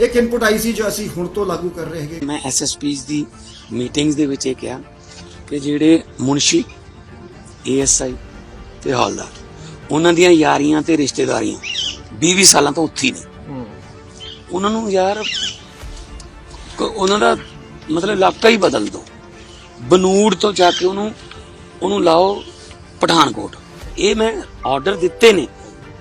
ਇੱਕ ਇਨਪੁਟ ਆਈ ਸੀ ਜੋ ਅਸੀਂ ਹੁਣ ਤੋਂ ਲਾਗੂ ਕਰ ਰਹੇ ਹੈਗੇ। ਮੈਂ ਐਸਐਸਪੀਸ ਦੀ ਮੀਟਿੰਗਸ ਦੇ ਵਿੱਚ ਇਹ ਕਿਹਾ ਕਿ ਜਿਹੜੇ ਮੁਨਸ਼ੀ ਏਐਸਆਈ ਤੇ ਹੌਲਦਾਰ ਉਹਨਾਂ ਦੀਆਂ ਯਾਰੀਆਂ ਤੇ ਰਿਸ਼ਤੇਦਾਰੀਆਂ 20 ਸਾਲਾਂ ਤੋਂ ਉੱਥੀ ਨੇ। ਉਹਨਾਂ ਨੂੰ ਯਾਰ ਉਹਨਾਂ ਦਾ ਮਤਲਬ ਇਲਾਕਾ ਹੀ ਬਦਲ ਦੋ। ਬਨੂੜ ਤੋਂ ਜਾ ਕੇ ਉਹਨੂੰ ਉਹਨੂੰ ਲਾਓ ਪਠਾਨਕੋਟ। ਇਹ ਮੈਂ ਆਰਡਰ ਦਿੱਤੇ ਨੇ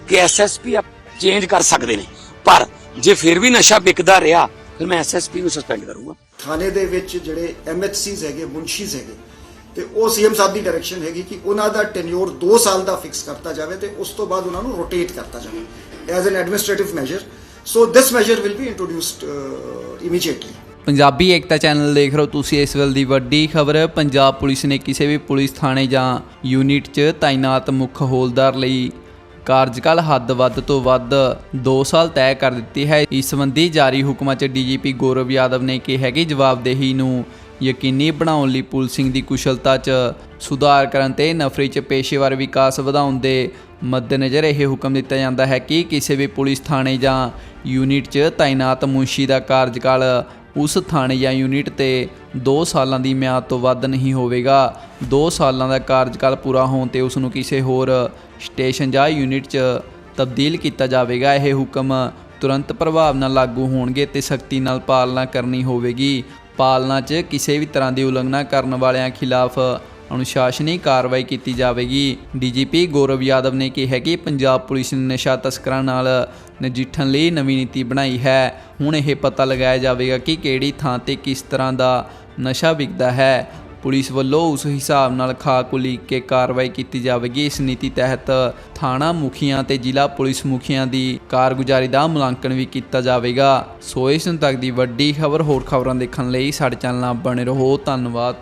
ਕਿ ਐਸਐਸਪੀ ਚੇਂਜ ਕਰ ਸਕਦੇ ਨੇ। ਪਰ ਜੇ ਫਿਰ ਵੀ ਨਸ਼ਾ ਵਿਕਦਾ ਰਿਹਾ ਫਿਰ ਮੈਂ ਐਸਐਸਪੀ ਨੂੰ ਸਸਪੈਂਡ ਕਰੂੰਗਾ। ਥਾਣੇ ਦੇ ਵਿੱਚ ਜਿਹੜੇ ਐਮਐਚਸੀਜ਼ ਹੈਗੇ ਮੁਨਸ਼ੀਜ਼ ਹੈਗੇ ਤੇ ਉਹ ਸੀਐਮ ਸਾਹਿਬ ਦੀ ਡਾਇਰੈਕਸ਼ਨ ਹੈਗੀ ਕਿ ਉਹਨਾਂ ਦਾ ਟੈਨਿਓਰ 2 ਸਾਲ ਦਾ ਫਿਕਸ ਕਰਤਾ ਜਾਵੇ ਤੇ ਉਸ ਤੋਂ ਬਾਅਦ ਉਹਨਾਂ ਨੂੰ ਰੋਟੇਟ ਕਰਤਾ ਜਾਵੇ as an administrative measure so this measure will be introduced immediately Punjabi Ekta channel ਦੇਖ ਰਹੇ ਹੋ ਤੁਸੀਂ ਇਸ ਵੇਲੇ ਦੀ ਵੱਡੀ ਖਬਰ। ਪੰਜਾਬ ਪੁਲਿਸ ਨੇ ਕਿਸੇ ਵੀ ਪੁਲਿਸ ਥਾਣੇ ਜਾਂ ਯੂਨਿਟ 'ਚ ਤਾਇਨਾਤ ਮੁੱਖ ਹੌਲਦਾਰ ਲਈ ਕਾਰਜਕਾਲ ਹੱਦ ਵੱਧ ਤੋਂ ਵੱਧ 2 ਸਾਲ ਤੈਅ ਕਰ ਦਿੱਤੀ ਹੈ। ਇਸ ਸੰਬੰਧੀ ਜਾਰੀ ਹੁਕਮਾਂ 'ਚ ਡੀਜੀਪੀ ਗੌਰਵ ਯਾਦਵ ਨੇ ਕਿਹਾ ਕਿ ਜਵਾਬਦੇਹੀ ਨੂੰ ਯਕੀਨੀ ਬਣਾਉਣ ਲਈ ਪੁਲਿਸਿੰਗ ਦੀ ਕੁਸ਼ਲਤਾ 'ਚ ਸੁਧਾਰ ਕਰਨ ਤੇ ਨਫਰੀ 'ਚ ਪੇਸ਼ੇਵਰ ਵਿਕਾਸ ਵਧਾਉਣ ਦੇ ਮੱਦੇਨਜ਼ਰ ਇਹ ਹੁਕਮ ਦਿੱਤਾ ਜਾਂਦਾ ਹੈ ਕਿ ਕਿਸੇ ਵੀ ਪੁਲਿਸ ਥਾਣੇ ਜਾਂ ਯੂਨਿਟ 'ਚ ਤਾਇਨਾਤ ਮੁਨਸ਼ੀ ਦਾ ਕਾਰਜਕਾਲ ਉਸ ਥਾਣੇ ਜਾਂ ਯੂਨਿਟ ਤੇ 2 ਸਾਲਾਂ ਦੀ ਮਿਆਦ ਤੋਂ ਵੱਧ ਨਹੀਂ ਹੋਵੇਗਾ। 2 ਸਾਲਾਂ ਦਾ ਕਾਰਜਕਾਲ ਪੂਰਾ ਹੋਣ ਤੇ ਉਸ ਨੂੰ ਕਿਸੇ ਹੋਰ ਸਟੇਸ਼ਨ ਜਾਂ ਯੂਨਿਟ 'ਚ ਤਬਦੀਲ ਕੀਤਾ ਜਾਵੇਗਾ। ਇਹ ਹੁਕਮ ਤੁਰੰਤ ਪ੍ਰਭਾਵ ਨਾਲ ਲਾਗੂ ਹੋਣਗੇ ਤੇ ਸਖਤੀ ਨਾਲ ਪਾਲਣਾ ਕਰਨੀ ਹੋਵੇਗੀ। ਪਾਲਣਾ 'ਚ ਕਿਸੇ ਵੀ ਤਰ੍ਹਾਂ ਦੀ ਉਲੰਘਣਾ ਕਰਨ ਵਾਲਿਆਂ ਖਿਲਾਫ ਅਨੁਸ਼ਾਸਨੀ ਕਾਰਵਾਈ ਕੀਤੀ ਜਾਵੇਗੀ। ਡੀਜੀਪੀ ਗੌਰਵ ਯਾਦਵ ਨੇ ਕਿਹਾ ਕਿ ਪੰਜਾਬ ਪੁਲਿਸ ਨੇ ਨਸ਼ਾ ਤਸਕਰਾਂ ਨਾਲ ਨਜਿੱਠਣ ਲਈ ਨਵੀਂ ਨੀਤੀ ਬਣਾਈ ਹੈ। ਹੁਣ ਇਹ ਪਤਾ ਲਗਾਇਆ ਜਾਵੇਗਾ ਕਿ ਕਿਹੜੀ ਥਾਂ ਤੇ ਕਿਸ ਤਰ੍ਹਾਂ ਦਾ ਨਸ਼ਾ ਵਿਕਦਾ ਹੈ। ਪੁਲਿਸ ਵੱਲੋਂ ਉਸ ਹਿਸਾਬ ਨਾਲ ਖਾਕ ਉਲੀਕ ਕੇ ਕਾਰਵਾਈ ਕੀਤੀ ਜਾਵੇਗੀ। ਇਸ ਨੀਤੀ ਤਹਿਤ ਥਾਣਾ ਮੁਖੀਆਂ ਤੇ ਜ਼ਿਲ੍ਹਾ ਪੁਲਿਸ ਮੁਖੀਆਂ ਦੀ ਕਾਰਗੁਜ਼ਾਰੀ ਦਾ ਮੁਲਾਂਕਣ ਵੀ ਕੀਤਾ ਜਾਵੇਗਾ। ਸੋ ਇਸ ਤੱਕ ਦੀ ਵੱਡੀ ਖਬਰ ਹੋਰ ਖਬਰਾਂ ਦੇਖਣ ਲਈ ਸਾਡੇ ਚੈਨਲ ਨਾਲ ਬਣੇ ਰਹੋ। ਧੰਨਵਾਦ।